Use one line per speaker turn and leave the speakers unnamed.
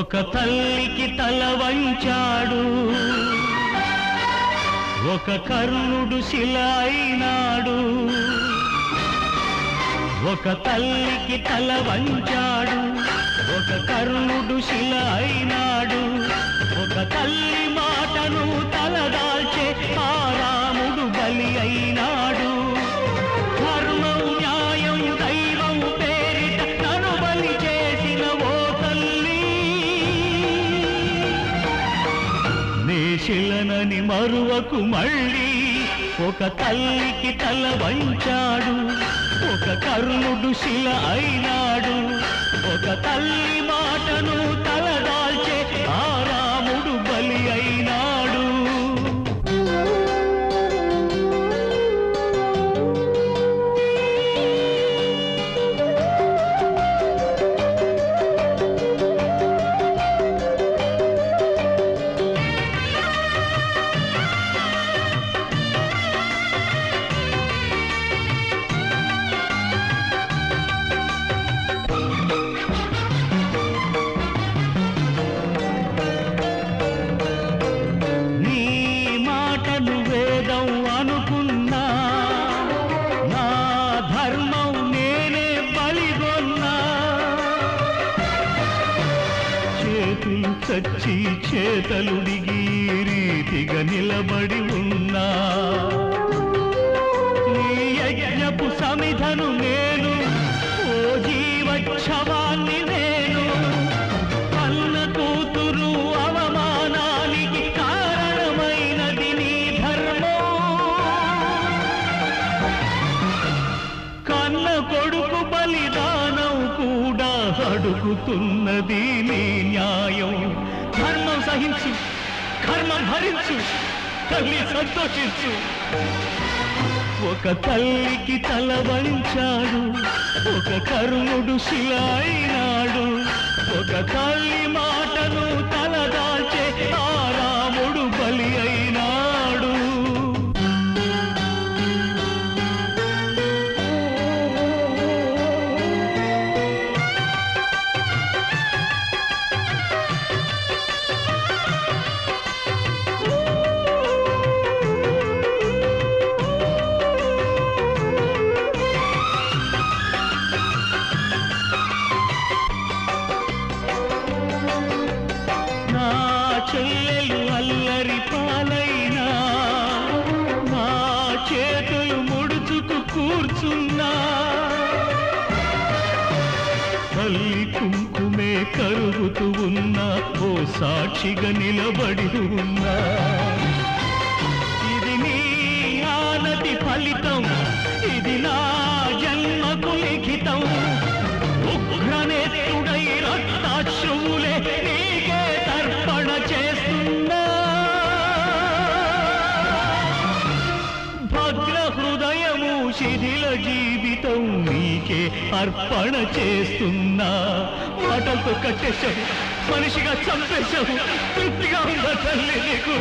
ఒక తల్లికి తల వంచాడు. ఒక కర్ణుడు శిల ఒక తల్లికి తల వంచాడు. ఒక కర్ణుడు శిల అయినాడు. ఒక తల్లి మాటను నేశిలనని మరువకు మళ్ళీ ఒక తల్లికి తల వంచాడు ఒక కర్ణుడు శిల అయినాడు ఒక తల్లి మాటలు వేదం అనుకున్నా. నా ధర్మం నేనే బలిగొన్నా. చేతులు చచ్చి చేతలు దిగి రీతిగా నిలబడి ఉన్నా. నీ యజ్ఞపు సమిధను నే అడుగుతున్నది నీ న్యాయం. ధర్మం సహించు కర్మం భరించు తల్లి సంతోషించు. ఒక తల్లికి తల వంచాడు ఒక కరుణుడు శిలాయినాడు ఒక తల్లి మాటను తలదాల్చే ఆ రాముడు బలి అయి తల్లి కుంకుమే కరుగుతూ ఉన్నా ఓ సాక్షిగా నిలబడి ఉన్నా. ఇది నీ ఆనతి ఫలితం ఇది నా జన్మకు లిఖితం. ఉగ్రనేత్రుడై రక్తాశ్రువులే నీకే తర్పణ చేస్తున్నా. భద్ర హృదయము శిథిల జీవితం. నీకే అర్పణ చేస్తున్నా. పాటలతో కట్టేశావు మనిషిగా చంపేశావు. తృప్తిగా ఉందా తల్లి నీకు.